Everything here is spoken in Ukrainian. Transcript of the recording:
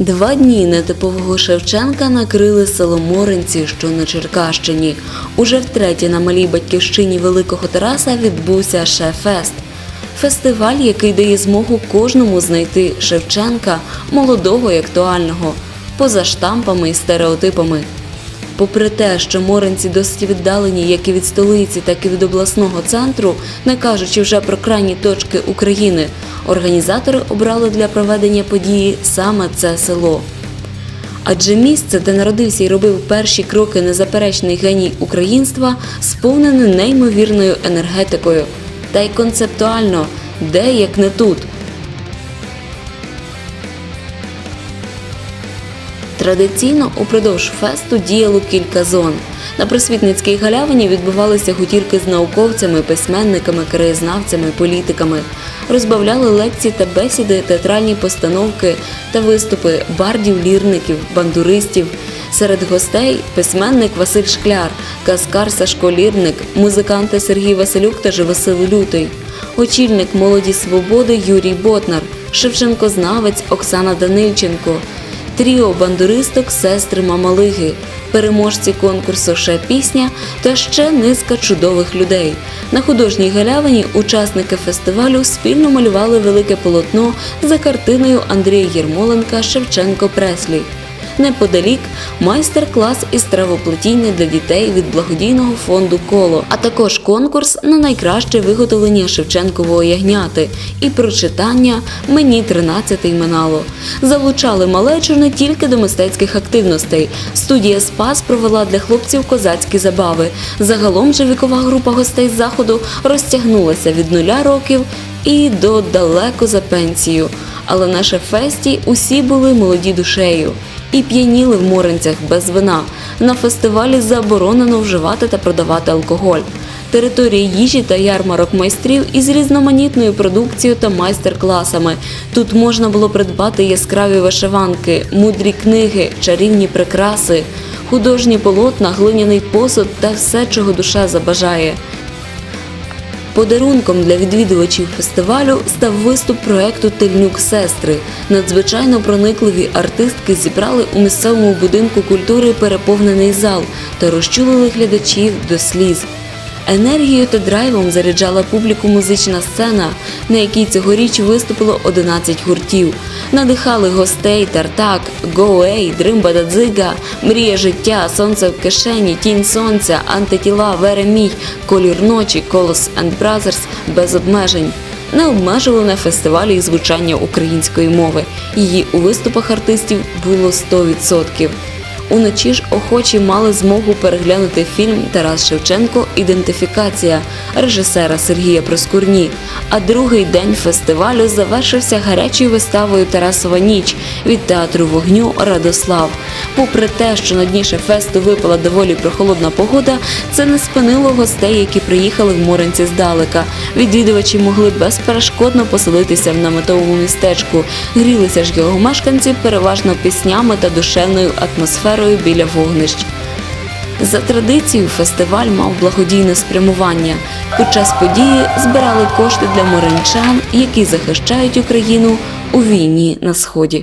Два дні нетипового Шевченка накрили село Моринці, що на Черкащині. Уже втретє на малій батьківщині Великого Тараса відбувся Шефест. Фестиваль, який дає змогу кожному знайти Шевченка, молодого і актуального, поза штампами і стереотипами. Попри те, що Моринці досить віддалені як і від столиці, так і від обласного центру, не кажучи вже про крайні точки України, організатори обрали для проведення події саме це село. Адже місце, де народився і робив перші кроки незаперечний геній українства, сповнене неймовірною енергетикою. Та й концептуально, де як не тут. Традиційно упродовж фесту діяло кілька зон. На просвітницькій галявині відбувалися гутірки з науковцями, письменниками, краєзнавцями, політиками. Розбавляли лекції та бесіди, театральні постановки та виступи бардів, лірників, бандуристів. Серед гостей письменник Василь Шкляр, казкар Сашко Лірник, музиканти Сергій Василюк та Живосил Лютий, очільник молоді свободи Юрій Ботнар, Шевченкознавець Оксана Данильченко, тріо бандуристок сестри Мамалиги, переможці конкурсу Ше пісня та ще низка чудових людей. На художній галявині учасники фестивалю спільно малювали велике полотно за картиною Андрія Єрмоленка Шевченко Преслі. Неподалік майстер-клас із травоплетіння для дітей від благодійного фонду Коло, а також конкурс на найкраще виготовлення Шевченкової ягняти і прочитання Мені 13 минало. Залучали малечу не тільки до мистецьких активностей. Студія Спас провела для хлопців козацькі забави. Загалом же вікова група гостей заходу розтягнулася від нуля років і до далеко за пенсію. Але на шефесті усі були молоді душею і п'яніли в Моринцях без вина. На фестивалі заборонено вживати та продавати алкоголь. Територія їжі та ярмарок майстрів із різноманітною продукцією та майстер-класами. Тут можна було придбати яскраві вишиванки, мудрі книги, чарівні прикраси, художні полотна, глиняний посуд та все, чого душа забажає. Подарунком для відвідувачів фестивалю став виступ проекту Тельнюк сестри. Надзвичайно проникливі артистки зібрали у місцевому будинку культури переповнений зал та розчулили глядачів до сліз. Енергією та драйвом заряджала публіку музична сцена, на якій цьогоріч виступило 11 гуртів. Надихали гостей Тартак, Гоей, Дримба Дадзига, Мрія життя, Сонце в кишені, Тінь сонця, Антитіла, Веремій, Колір ночі, Колос and Brothers без обмежень. Не обмежували на фестивалі і звучання української мови. Її у виступах артистів було 100%. Уночі ж охочі мали змогу переглянути фільм Тарас Шевченко Ідентифікація режисера Сергія Проскурні. А другий день фестивалю завершився гарячою виставою Тарасова ніч від театру вогню Радослав. Попри те, що на дні фесту випала доволі прохолодна погода, це не спинило гостей, які приїхали в Моринці здалека. Відвідувачі могли безперешкодно поселитися в наметовому містечку. Грілися ж його мешканці переважно піснями та душевною атмосферою біля вогнищ. За традицією, фестиваль мав благодійне спрямування. Під час події збирали кошти для моринчан, які захищають Україну у війні на сході.